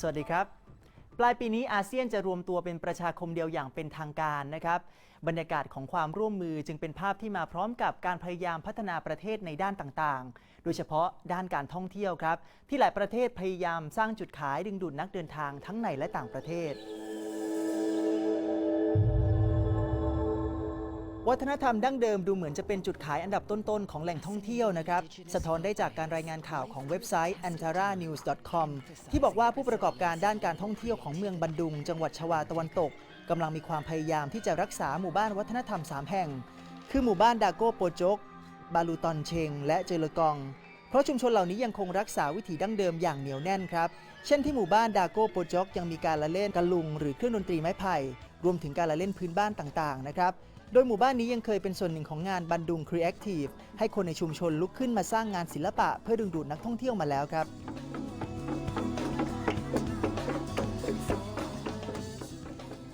สวัสดีครับปลายปีนี้อาเซียนจะรวมตัวเป็นประชาคมเดียวอย่างเป็นทางการนะครับ บรรยากาศของความร่วมมือจึงเป็นภาพที่มาพร้อมกับการพยายามพัฒนาประเทศในด้านต่างๆ โดยเฉพาะด้านการท่องเที่ยวครับ ที่หลายประเทศพยายามสร้างจุดขายดึงดูดนักเดินทางทั้งในและต่างประเทศ วัฒนธรรมดั้งเดิมดูเหมือนจะเป็นจุดขายอันดับต้นๆ ของแหล่งท่องเที่ยวนะครับ สะท้อนได้จากการรายงานข่าวของเว็บไซต์ antaranews.com ที่บอกว่าผู้ประกอบการด้านการท่องเที่ยวของเมืองบันดุง จังหวัดชวาตะวันตกกำลังมีความพยายามที่จะรักษาหมู่บ้านวัฒนธรรม 3 แห่ง คือหมู่บ้านดาโกโปโจก บาลูตอนเชง และเจลกอง เพราะชุมชนเหล่านี้ยังคงรักษาวิถีดั้งเดิมอย่างเหนียวแน่นครับ เช่นที่หมู่บ้านดาโกโปจกยังมีการละเล่นกะลุง หรือเครื่องดนตรีไม้ไผ่ รวมถึงการละเล่นพื้นบ้านต่างๆ นะครับ โดยหมู่บ้านนี้ยังเคยเป็นส่วนหนึ่งของงานบันดุง Creative ให้คนในชุมชนลุกขึ้นมาสร้างงานศิลปะเพื่อดึงดูดนักท่องเที่ยวมาแล้วครับ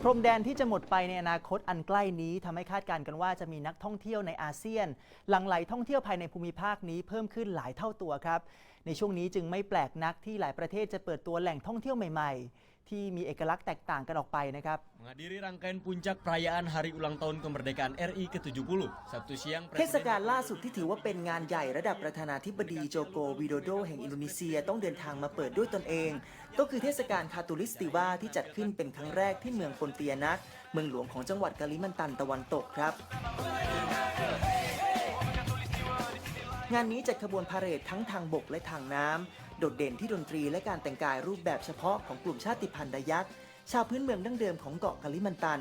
พรมแดนที่จะหมดไปในอนาคตอันใกล้นี้ทำให้คาดการณ์กันว่าจะมีนักท่องเที่ยวในอาเซียน หลั่งไหลท่องเที่ยวภายในภูมิภาคนี้เพิ่มขึ้นหลายเท่าตัวครับ ในช่วงนี้จึงไม่แปลกนักที่หลายประเทศจะเปิดตัวแหล่งท่องเที่ยวใหม่ ๆ ที่มีเอกลักษณ์แตกต่างกันออกไปนะครับ Menghadiri rangkaian puncak perayaan Hari Ulang Tahun Kemerdekaan RI ke-70, Sabtu siang เทศกาลล่าสุดที่ถือว่าเป็นงานใหญ่ระดับประธานาธิบดีโจโกวิโดโดแห่งอินโดนีเซียต้องเดินทางมาเปิดด้วยตนเอง ก็คือเทศกาลคาตูลิสติวาที่จัดขึ้นเป็นครั้งแรกที่เมืองปนเตียนักเมืองหลวงของจังหวัดกาลิมันตันตะวันตกครับ งานนี้จัดขบวนพาเหรดทั้งทางบกและทางน้ำ โดดเด่นที่ดนตรีและการแต่งกายรูปแบบเฉพาะของกลุ่มชาติพันธุ์ดายักษ์ชาวพื้นเมืองดั้งเดิมของเกาะกาลิมันตัน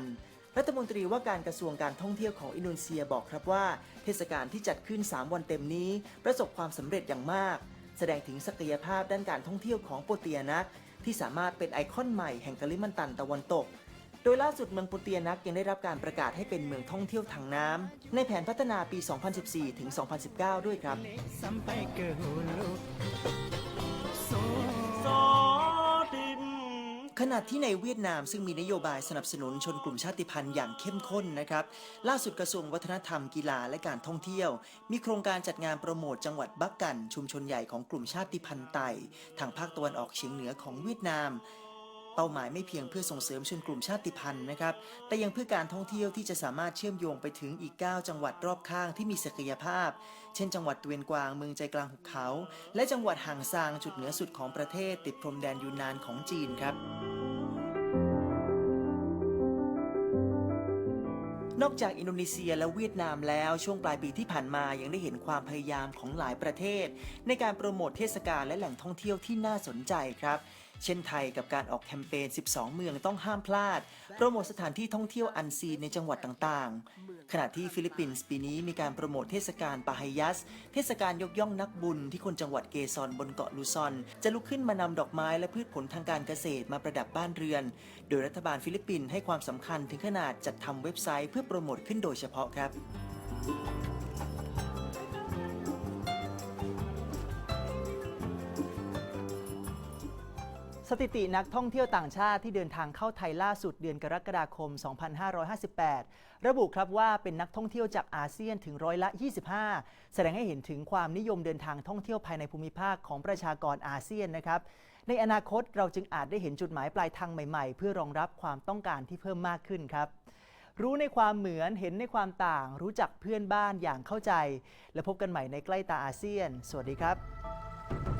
รัฐมนตรีว่าการกระทรวงการท่องเที่ยวของอินโดนีเซียบอกครับว่า เทศกาลที่จัดขึ้น 3 วันเต็มนี้ ประสบความสำเร็จอย่างมาก แสดงถึงศักยภาพด้านการท่องเที่ยวของโปเตียนักที่สามารถเป็นไอคอนใหม่แห่งกาลิมันตันตะวันตก โดยล่าสุดเมืองปุเตียนักยังได้รับการประกาศให้เป็นเมืองท่องเที่ยวทางน้ำในแผนพัฒนาปี 2014 ถึง 2019 ด้วยครับ ขณะที่ในเวียดนามซึ่งมีนโยบายสนับสนุนชนกลุ่มชาติพันธุ์อย่างเข้มข้นนะครับ ล่าสุดกระทรวงวัฒนธรรมกีฬาและการท่องเที่ยว มีโครงการจัดงานโปรโมทจังหวัดบักกัน ชุมชนใหญ่ของกลุ่มชาติพันธุ์ไต่ทางภาคตะวันออกเฉียงเหนือของเวียดนาม ป้าหมายไม่เพียงเพื่อส่งเสริมชนกลุ่มชาติพันธุ์นะครับ แต่ยังเพื่อการท่องเที่ยวที่จะสามารถเชื่อมโยงไปถึงอีก 9 จังหวัดรอบข้างที่มีศักยภาพ เช่น จังหวัดตเวนกวางเมืองใจกลางหุบเขา และจังหวัดห่างซางจุดเหนือสุดของประเทศติดพรมแดนยูนนานของจีนครับนอกจากอินโดนีเซียและเวียดนามแล้วช่วงปลายปีที่ผ่านมายังได้เห็นความพยายามของหลายประเทศ ในการโปรโมทเทศกาลและแหล่งท่องเที่ยวที่น่าสนใจครับ เช่นไทยกับการออกแคมเปญ 12 เมืองต้องห้ามพลาด โปรโมทสถานที่ท่องเที่ยวอันซีนในจังหวัดต่างๆ ขณะที่ฟิลิปปินส์ปีนี้มีการโปรโมทเทศกาลปาฮยัส เทศกาลยกย่องนักบุญที่คนจังหวัดเกซอนบนเกาะลูซอน จะลุกขึ้นมานำดอกไม้และพืชผลทางการเกษตรมาประดับบ้านเรือน โดยรัฐบาลฟิลิปปินส์ให้ความสำคัญถึงขนาดจัดทำเว็บไซต์เพื่อโปรโมทขึ้นโดยเฉพาะครับ สถิตินักท่องเที่ยวต่างชาติที่เดินทางเข้าไทยล่าสุดเดือนกรกฎาคม 2558 ระบุครับว่าเป็นนักท่องเที่ยวจากอาเซียนถึงร้อยละ 25 แสดงให้เห็นถึงความนิยมเดินทางท่องเที่ยวภายในภูมิภาคของประชากรอาเซียนนะครับ ในอนาคตเราจึงอาจได้เห็นจุดหมายปลายทางใหม่ๆ เพื่อรองรับความต้องการที่เพิ่มมากขึ้นครับ รู้ในความเหมือนเห็นในความต่าง รู้จักเพื่อนบ้านอย่างเข้าใจ และพบกันใหม่ในใกล้ตาอาเซียน สวัสดีครับ